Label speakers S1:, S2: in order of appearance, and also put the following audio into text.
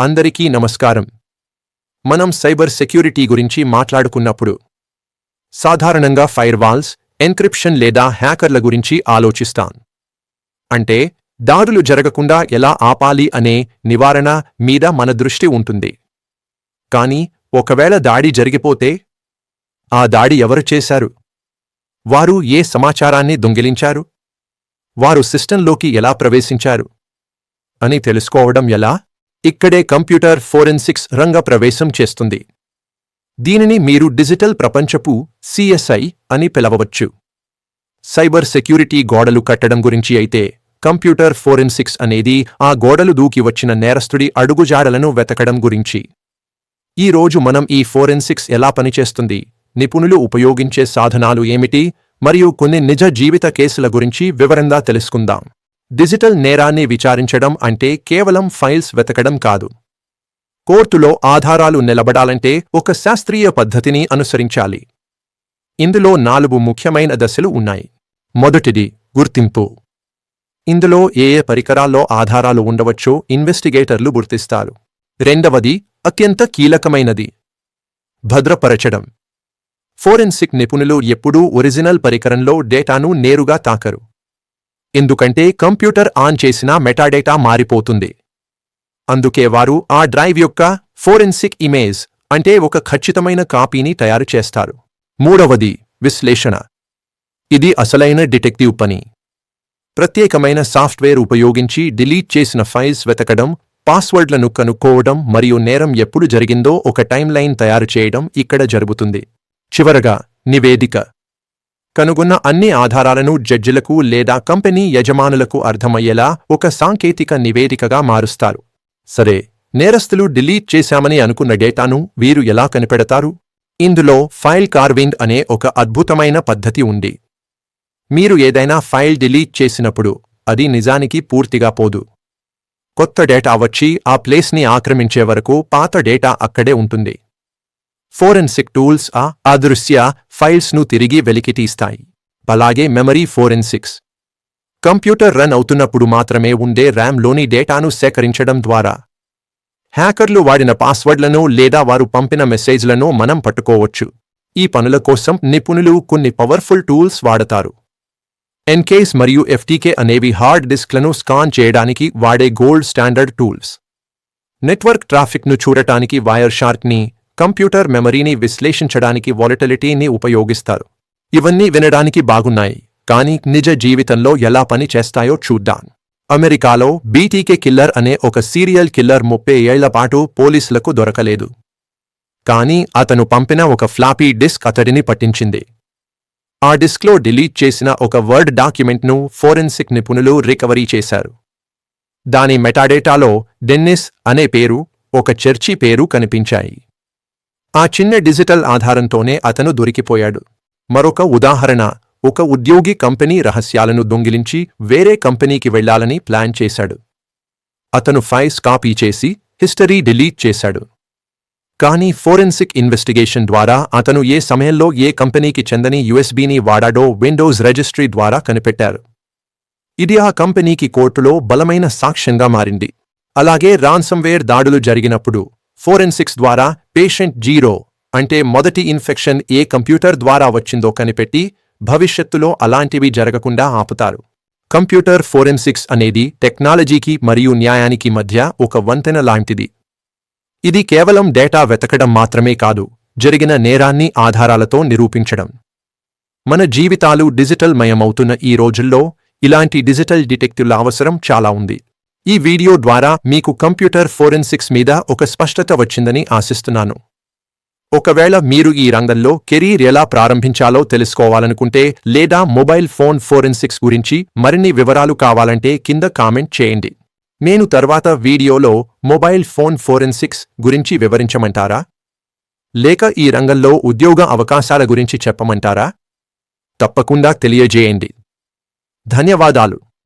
S1: అందరికీ నమస్కారం. మనం సైబర్ సెక్యూరిటీ గురించి మాట్లాడుకున్నప్పుడు సాధారణంగా ఫైర్వాల్స్ ఎన్క్రిప్షన్ లేదా హ్యాకర్ల గురించి ఆలోచిస్తాం. అంటే దాడులు జరగకుండా ఎలా ఆపాలి అనే నివారణ మీద మన దృష్టి ఉంటుంది. కాని ఒకవేళ దాడి జరిగిపోతే ఆ దాడి ఎవరు చేశారు? వారు ఏ సమాచారాన్ని దొంగిలించారు? వారు సిస్టంలోకి ఎలా ప్రవేశించారు? అని తెలుసుకోవడం ఎలా? ఇక్కడే కంప్యూటర్ ఫోరెన్సిక్స్ రంగ ప్రవేశం చేస్తుంది. దీనిని మీరు డిజిటల్ ప్రపంచపు సిఎస్ఐ అని పిలవవచ్చు. సైబర్ సెక్యూరిటీ గోడలు కట్టడం గురించి అయితే కంప్యూటర్ ఫోరెన్సిక్స్ అనేది ఆ గోడలు దూకి వచ్చిన నేరస్తుడి అడుగుజాడలను వెతకడం గురించి. ఈ రోజు మనం ఈ ఫోరెన్సిక్స్ ఎలా పనిచేస్తుంది నిపుణులు ఉపయోగించే సాధనాలు ఏమిటి మరియు కొన్ని నిజ జీవిత కేసుల గురించి వివరంగా తెలుసుకుందాం. డిజిటల్ నేరాన్ని విచారించడం అంటే కేవలం ఫైల్స్ వెతకడం కాదు. కోర్టులో ఆధారాలు నిలబడాలంటే ఒక శాస్త్రీయ పద్ధతిని అనుసరించాలి. ఇందులో నాలుగు ముఖ్యమైన దశలు ఉన్నాయి. మొదటిది గుర్తింపు. ఇందులో ఏ ఏ పరికరాల్లో ఆధారాలు ఉండవచ్చో ఇన్వెస్టిగేటర్లు గుర్తిస్తారు. రెండవది అత్యంత కీలకమైనది. భద్రపరచడం. ఫోరెన్సిక్ నిపుణులు ఎప్పుడూ ఒరిజినల్ పరికరంలో డేటాను నేరుగా తాకరు. ఎందుకంటే కంప్యూటర్ ఆన్ చేసినా మెటాడేటా మారిపోతుంది. అందుకే వారు ఆ డ్రైవ్ యొక్క ఫోరెన్సిక్ ఇమేజ్ అంటే ఒక ఖచ్చితమైన కాపీని తయారు చేస్తారు. మూడవది విశ్లేషణ. ఇది అసలైన డిటెక్టివ్ పని. ప్రత్యేకమైన సాఫ్ట్వేర్ ఉపయోగించి డిలీట్ చేసిన ఫైల్స్ వెతకడం పాస్వర్డ్లను కనుక్కోవడం మరియు నేరం ఎప్పుడు జరిగిందో ఒక టైంలైన్ తయారు చేయడం ఇక్కడ జరుగుతుంది. చివరగా నివేదిక. కనుగొన్న అన్ని ఆధారాలను జడ్జిలకు లేదా కంపెనీ యజమానులకు అర్థమయ్యేలా ఒక సాంకేతిక నివేదికగా మారుస్తారు. సరే నేరస్తులు డిలీట్ చేశామని అనుకున్న డేటాను వీరు ఎలా కనిపెడతారు? ఇందులో ఫైల్ కార్వింగ్ అనే ఒక అద్భుతమైన పద్ధతి ఉంది. మీరు ఏదైనా ఫైల్ డిలీట్ చేసినప్పుడు అది నిజానికి పూర్తిగా పోదు. కొత్త డేటా వచ్చి ఆ ప్లేస్ని ఆక్రమించే వరకు పాత డేటా అక్కడే ఉంటుంది. ఫోరెన్సిక్ టూల్స్ ఆ అదృశ్య ఫైల్స్ను తిరిగి వెలికితీస్తాయి అలాగే మెమరీ ఫోరెన్సిక్స్. కంప్యూటర్ రన్ అవుతున్నప్పుడు మాత్రమే ఉండే ర్యామ్లోని డేటాను సేకరించడం ద్వారా. హ్యాకర్లు వాడిన పాస్వర్డ్లను లేదా వారు పంపిన మెసేజ్లను మనం పట్టుకోవచ్చు. ఈ పనుల కోసం నిపుణులు కొన్ని పవర్ఫుల్ టూల్స్ వాడతారు. ఎన్కేస్ మరియు ఎఫ్టీకే అనేవి హార్డ్ డిస్క్లను స్కాన్ చేయడానికి వాడే గోల్డ్ స్టాండర్డ్ టూల్స్. నెట్వర్క్ ట్రాఫిక్ను చూడటానికి వైర్ షార్క్ని కంప్యూటర్ మెమరీని విశ్లేషించడానికి వాలటిలిటీని ఉపయోగిస్తారు. ఇవన్నీ వినడానికి బాగున్నాయి కానీ నిజ జీవితంలో ఎలా పని చేస్తాయో చూద్దాం. అమెరికాలో బీటీకే కిల్లర్ అనే ఒక సీరియల్ కిల్లర్ ముప్పై ఏళ్ళపాటు పోలీసులకు దొరకలేదు. కానీ అతను పంపిన ఒక ఫ్లాపీ డిస్క్ అతడిని పట్టించింది. ఆ డిస్క్లో డిలీట్ చేసిన ఒక వర్డ్ డాక్యుమెంట్ను ఫోరెన్సిక్ నిపుణులు రికవరీ చేశారు. దాని మెటాడేటాలో డెన్నిస్ అనే పేరు ఒక చర్చి పేరు కనిపించాయి. ఆ చిన్న డిజిటల్ ఆధారంతోనే అతను దొరికిపోయాడు. మరొక ఉదాహరణ ఒక ఉద్యోగి కంపెనీ రహస్యాలను దొంగిలించి వేరే కంపెనీకి వెళ్ళాలని ప్లాన్ చేశాడు. అతను ఫైల్స్ కాపీ చేసి హిస్టరీ డిలీట్ చేశాడు. కానీ ఫోరెన్సిక్ ఇన్వెస్టిగేషన్ ద్వారా అతను ఏ సమయంలో ఏ కంపెనీకి చెందని యుఎస్బీని వాడాడో విండోస్ రిజిస్ట్రీ ద్వారా కనిపెట్టారు. ఇది ఆ కంపెనీకి కోర్టులో బలమైన సాక్ష్యంగా మారింది. అలాగే రాన్సమ్వేర్ దాడులు జరిగినప్పుడు ఫోరెన్సిక్స్ ద్వారా పేషెంట్ జీరో అంటే మొదటి ఇన్ఫెక్షన్ ఏ కంప్యూటర్ ద్వారా వచ్చిందో కనిపెట్టి భవిష్యత్తులో అలాంటివి జరగకుండా ఆపుతారు. కంప్యూటర్ ఫోరెన్సిక్స్ అనేది టెక్నాలజీకి మరియు న్యాయానికి మధ్య ఒక వంతెన లాంటిది. ఇది కేవలం డేటా వెతకడం మాత్రమే కాదు జరిగిన నేరాన్ని ఆధారాలతో నిరూపించడం. మన జీవితాలు డిజిటల్ మయమవుతున్న ఈ రోజుల్లో ఇలాంటి డిజిటల్ డిటెక్టివ్ల అవసరం చాలా ఉంది. ఈ వీడియో ద్వారా మీకు కంప్యూటర్ ఫోరెన్సిక్స్ మీద ఒక స్పష్టత వచ్చిందని ఆశిస్తున్నాను. ఒకవేళ మీరు ఈ రంగంలో కెరీర్ ఎలా ప్రారంభించాలో తెలుసుకోవాలనుకుంటే లేదా మొబైల్ ఫోన్ ఫోరెన్సిక్స్ గురించి మరిన్ని వివరాలు కావాలంటే కింద కామెంట్ చేయండి. నేను తర్వాత వీడియోలో మొబైల్ ఫోన్ ఫోరెన్సిక్స్ గురించి వివరించమంటారా? లేక ఈ రంగంలో ఉద్యోగ అవకాశాల గురించి చెప్పమంటారా? తప్పకుండా తెలియజేయండి. ధన్యవాదాలు.